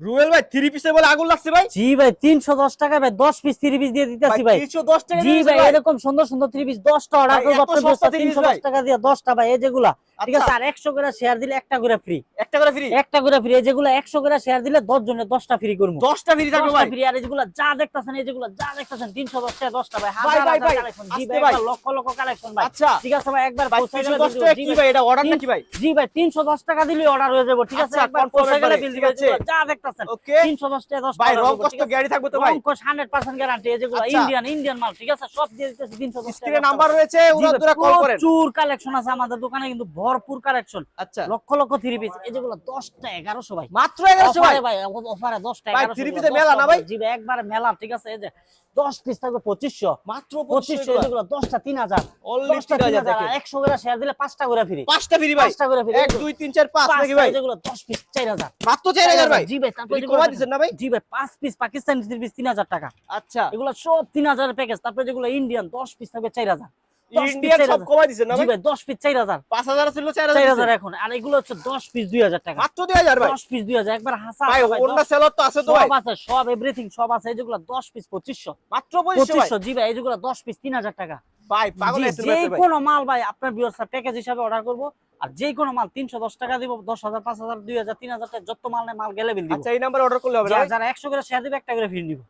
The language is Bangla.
রুয়েল ভাই থ্রি পিসে বলে আগুন লাগছে ভাই? জি ভাই তিনশো দশ টাকা ভাই দশ পিস থ্রি পিস দিয়ে দিতেছি ভাই তিনশো দশ টাকা জি ভাই এরকম সুন্দর সুন্দর থ্রি পিস দশটা অর্ডার করব তিনশো দশ টাকা দিয়ে দশটা ভাই এই যেগুলা। ঠিক আছে আচ্ছা, আর একশো করে শেয়ার দিলে একটা করে ফ্রি একটা করে ফ্রি একটা করে ফ্রি যেগুলো একশো করে শেয়ার দিলে দশ জনের দশটা ফ্রি করব। দশটা ফ্রি থাকবে ফ্রি আর এগুলো যা দেখতেছেন যেগুলো যা দেখতেছেন তিনশো দশ টাকা দশটা ভাই ভাই, হাজার ভাই, হাজার ভাই, কালেকশন জি আসতে ভাই ভাই। একবার লক্ষ লক্ষ কালেকশন ভাই। আচ্ছা। ঠিক আছে ভাই একবার জি ভাই তিনশো দশ টাকা দিলে অর্ডার হয়ে যাব। ঠিক আছে আচ্ছা, একবার confirm পৌঁছে গেলে একবারে, বিল ঠিক দিবে। আছে। যেগুলো যা দেখতেছেন তিনশো দশ টাকা দশ ভাই টাকা রং দিব, কষ্ট ঠিক আছে? গ্যারান্টি থাকবে তো ভাই। রংকশ 100% গ্যারান্টি যেগুলো। ইন্ডিয়ান ইন্ডিয়ান মাল ঠিক আছে? সব দিয়ে দিতেছি 310 টাকা নাম্বার রয়েছে উনার দ্বারা কল করেন। প্রচুর কালেকশন আছে আমাদের দোকানে কিন্তু ভরপুর কালেকশন আচ্ছা। লক্ষ লক্ষ থ্রি পিস এই যেগুলো 10টা 1100 ভাই। মাত্র এগারোশো ভাই? ভাই অফারে 10টা ভাই, 1100 three গুলো, piece এ মেলা না ভাই? জি ভাই একবারে মেলা ঠিক আছে? এই যে 10 পিস থাকবে 2500 মাত্র 2500 এই যেগুলো 10টা 3000 Only 10টা 3000 3000 দেখেন। 100 করে শেয়ার দিলে পাঁচটা করে ফিরি পাঁচটা ফ্রি 5টা করে ফ্রি এক দুই তিন চার পাঁচ নাকি ভাই? যেগুলো 10 পিস 4000 মাত্র চার হাজার ভাই? জি ভাই তারপর এটা দিচ্ছেন না ভাই? জি ভাই 5 পিস পাকিস্তানি থ্রি পিস 3000 টাকা। আচ্ছা। এগুলো সব 3000 এর প্যাকেজ তারপরে যেগুলো ইন্ডিয়ান 10 পিস থাকবে 4000 10 ইন্ডিয়ান piece সব 4000 কমাই দিচ্ছেন না জি ভাই? ভাই 10 পিস 4000 পাঁচ হাজার ছিল 4000 হাজার এখন আর এগুলো হচ্ছে 10 পিস 2000 টাকা। মাত্র ভাই। 10 পিস 2000 একবার হাসা ভাই অন্য সেলর তো আছে তো ভাই। সব আছে সব এভরিথিং সব আছে এই 10 পিস 2500 মাত্র 2500 জি ভাই এই 10 পিস 3000 টাকা। ভাই পাগল যে কোনো মাল ভাই আপনার ভিউয়ার্সরা প্যাকেজ হিসাবে অর্ডার করব আর যে কোনো মাল 310 টাকা দিব 10000 5000 2000 3000 টাকা যত মাল নেয় মাল গেলে বিল দিব। আচ্ছা এই নাম্বার অর্ডার করলে হবে যারা 100 করে শেয়ার দিবে একটা করে ফ্রি দিব